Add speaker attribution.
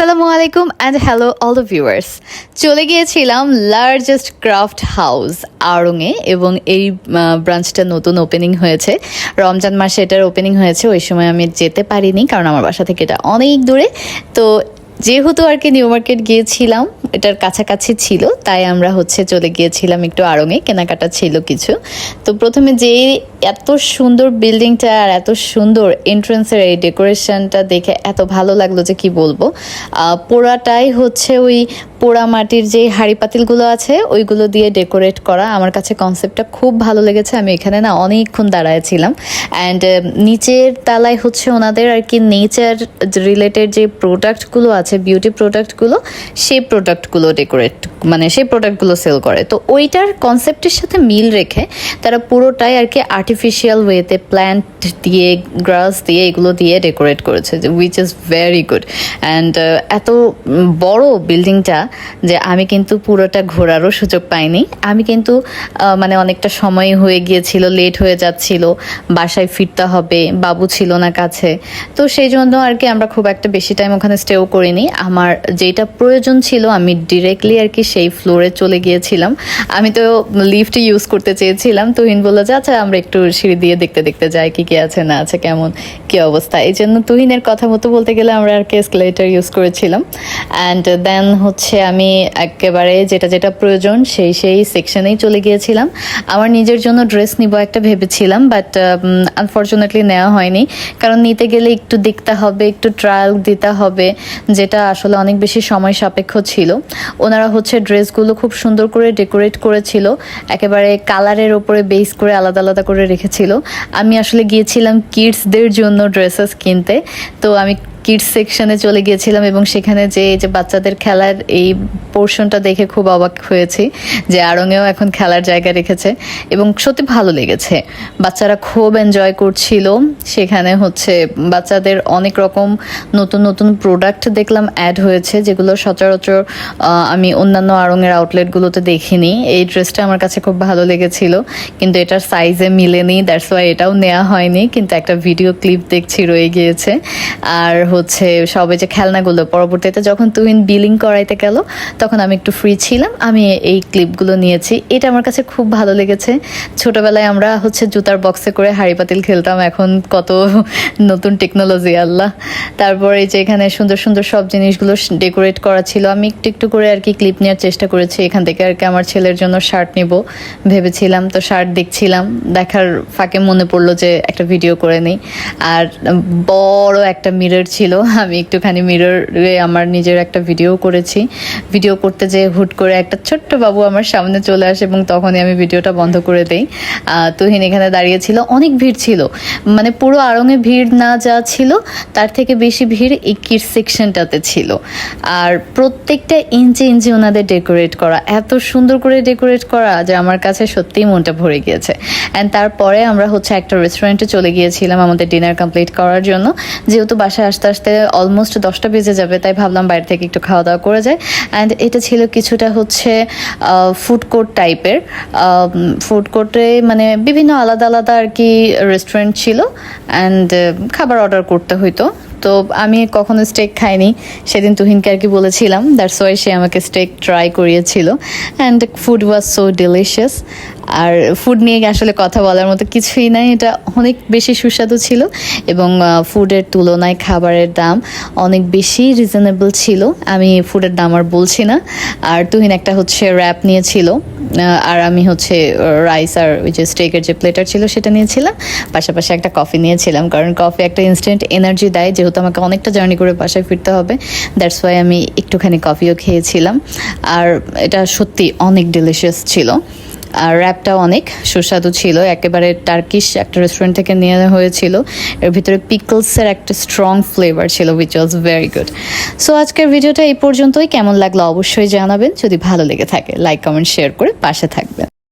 Speaker 1: আসসালামু আলাইকুম and hello all the viewers চলে গিয়েছিলাম লার্জেস্ট ক্রাফট হাউস আড়ংয়ে এবং এই ব্রাঞ্চটা নতুন ওপেনিং হয়েছে। রমজান মাসে এটার ওপেনিং হয়েছে, ওই সময় আমি যেতে পারিনি কারণ আমার বাসা থেকে এটা অনেক দূরে। তো যেহেতু আর কি নিউ মার্কেট গিয়েছিলাম এটার কাছাকাছি ছিল, তাই আমরা হচ্ছে চলে গিয়েছিলাম একটু আড়ঙে, কেনাকাটা ছিল কিছু। তো প্রথমে যে এত সুন্দর বিল্ডিংটা আর এত সুন্দর এন্ট্রেন্সের এই ডেকোরেশনটা দেখে এত ভালো লাগল যে কি বলব। পোড়াটাই হচ্ছে ওই পোড়া মাটির যে হাড়ি পাতিলগুলো আছে, ওইগুলো দিয়ে ডেকোরেট করা। আমার কাছে কনসেপ্টটা খুব ভালো লেগেছে, আমি এখানে না অনেকক্ষণ দাঁড়ায়ছিলাম। অ্যান্ড নিচের তালায় হচ্ছে ওনাদের আর কি নেচার রিলেটেড যে প্রোডাক্টগুলো আছে বিউটি প্রোডাক্টগুলো সেই প্রোডাক্টগুলো ডেকোরেট মানে সেই প্রোডাক্টগুলো সেল করে। তো ওইটার কনসেপ্টের সাথে মিল রেখে তারা পুরোটাই আর কি আর্টিফিশিয়াল ওয়েতে প্ল্যান্ট দিয়ে গ্রাস দিয়ে এগুলো দিয়ে ডেকোরেট করেছে which is very good and এত বড় বিল্ডিংটা যে আমি কিন্তু পুরোটা ঘোরারও সুযোগ পাইনি। আমি কিন্তু মানে অনেকটা সময় হয়ে গিয়েছিল লেট হয়ে যাচ্ছিল, বাসায় ফিরতে হবে, বাবু ছিল না কাছে। তো সেই জন্য আর কি আমরা খুব একটা বেশি টাইম ওখানে স্টেও করিনি। আমার যেটা প্রয়োজন ছিল আমি ডিরেক্টলি আর কি সেই ফ্লোরে চলে গিয়েছিলাম। আমি তো লিফট ইউজ করতে চেয়েছিলাম। তুহিন বলল, যে আচ্ছা আমরা একটু সিঁড়ি দিয়ে দেখতে দেখতে যাই, কি কি আছে, না আছে, কেমন, কি অবস্থা? এই জন্য তুহিনের কথা মতো বলতে গেলে আমরা আর কি এসকেলেটার ইউজ করেছিলাম। অ্যান্ড দেন হচ্ছে আমি একেবারে যেটা যেটা প্রয়োজন, সেই সেই সেকশনেই চলে গিয়েছিলাম। আমার নিজের জন্য ড্রেস নিব একটা ভেবেছিলাম বাট আনফর্চুনেটলি নেওয়া হয়নি। কারণ নিতে গেলে একটু দেখতে হবে, একটু ট্রায়াল দিতে হবে, যেটা আসলে অনেক বেশি সময় সাপেক্ষ ছিল। ওনারা হচ্ছে ড্রেসগুলো খুব সুন্দর করে ডেকোরেট করেছিল, একেবারে কালারের ওপরে বেস করে আলাদা আলাদা করে রেখেছিল। আমি আসলে গিয়েছিলাম কিডসদের জন্য ড্রেসেস কিনতে, তো আমি কিডস সেকশনে চলে গিয়েছিলাম এবং সেখানে যে যে বাচ্চাদের খেলার এই পোর্শনটা দেখে খুব অবাক হয়েছি যে আড়ঙেও এখন খেলার জায়গা রেখেছে এবং সত্যি ভালো লেগেছে। বাচ্চারা খুব এনজয় করছিল। সেখানে হচ্ছে বাচ্চাদের অনেক রকম নতুন নতুন প্রোডাক্ট দেখলাম অ্যাড হয়েছে, যেগুলো সচরাচর আমি অন্যান্য আড়ঙের আউটলেটগুলোতে দেখিনি। এই ড্রেসটা আমার কাছে খুব ভালো লেগেছিল, কিন্তু এটার সাইজে মিলেনি দ্যাটস ওয়াই এটাও নেওয়া হয়নি, কিন্তু একটা ভিডিও ক্লিপ দেখছি রয়ে গিয়েছে। আর হচ্ছে সবে যে খেলনাগুলো পরবর্তীতে যখন তুহিন বিলিং করাইতে গেল, তখন আমি একটু ফ্রি ছিলাম। আমি এই ক্লিপগুলো নিয়েছি। এটা আমার কাছে খুব ভালো লেগেছে। ছোটবেলায় আমরা হচ্ছে জুতার বক্সে করে হাড়ি পাতিল খেলতাম। এখন কত নতুন টেকনোলজি আল্লাহ। তারপরে যে এখানে সুন্দর সুন্দর সব জিনিসগুলো ডেকোরেট করা ছিল। আমি একটু একটু করে আর কি ক্লিপ নেওয়ার চেষ্টা করেছি। এখান থেকে আর কি আমার ছেলের জন্য শার্ট নিব ভেবেছিলাম। তো শার্ট দেখছিলাম। দেখার ফাঁকে মনে পড়ল যে একটা ভিডিও করে নিই। আর বড় একটা মিরর ছিল। আমি একটুখানি মিররে আমার নিজের একটা ভিডিও করেছি। ভিডিও করতে যে হুট করে একটা ছোট্ট বাবু আমার সামনে চলে আসে এবং তখনই আমি ভিডিওটা বন্ধ করে দেই। তুহিন এখানে দাঁড়িয়েছিল অনেক ভিড় ছিল। মানে পুরো আড়ঙে ভিড় না যা ছিল, তার থেকে বেশি ভিড় এই কিড সেকশনটাতে ছিল। আর প্রত্যেকটা ইঞ্চি ইঞ্চি ওনাদের ডেকোরেট করা, এত সুন্দর করে ডেকোরেট করা যে আমার কাছে সত্যিই মনটা ভরে গিয়েছে। অ্যান্ড তারপরে আমরা হচ্ছে একটা রেস্টুরেন্টে চলে গিয়েছিলাম আমাদের ডিনার কমপ্লিট করার জন্য। যেহেতু বাসায় আসতে আসতে অলমোস্ট দশটা বেজে যাবে, তাই ভাবলাম বাইরে থেকে একটু খাওয়া দাওয়া করে যায় অ্যান্ড এটা ছিল কিছুটা হচ্ছে ফুড কোর্ট টাইপের ফুড কোর্টে মানে বিভিন্ন আলাদা আলাদা আর কি রেস্টুরেন্ট ছিল। অ্যান্ড খাবার অর্ডার করতে হইতো। তো আমি কখনো স্টেক খাইনি। সেদিন তুহিনকে আর কি বলেছিলাম দ্যাটস ওয়াই সে আমাকে স্টেক ট্রাই করিয়েছিল। And food was so delicious R food নিয়ে আসলে কথা বলার মতো কিছুই নাই। এটা অনেক বেশি সুস্বাদু ছিল এবং ফুডের তুলনায় খাবারের দাম অনেক বেশি রিজনেবল ছিল। আমি ফুডের দাম আর বলছি না। আর তুহিন একটা হচ্ছে র্যাপ নিয়েছিল আর আমি হচ্ছে রাইস আর ওই যে স্টেকের যে প্লেটার ছিল সেটা নিয়েছিলাম। পাশাপাশি একটা কফি নিয়েছিলাম, কারণ কফি একটা ইনস্ট্যান্ট এনার্জি দেয়। যেহেতু আমাকে অনেকটা জার্নি করে বাসায় ফিরতে হবে দ্যাটস ওয়াই আমি একটুখানি কফিও খেয়েছিলাম। আর এটা সত্যি অনেক ডিলিশিয়াস ছিল। আর র্যাপটাও অনেক সুস্বাদু ছিল। একেবারে টার্কিশ একটা রেস্টুরেন্ট থেকে নিয়ে হয়েছিল। এর ভিতরে পিকলসের একটা স্ট্রং ফ্লেভার ছিল which was very good so আজকের ভিডিওটা এই পর্যন্তই। কেমন লাগল অবশ্যই জানাবেন। যদি ভালো লেগে থাকে লাইক কমেন্ট শেয়ার করে পাশে থাকবেন।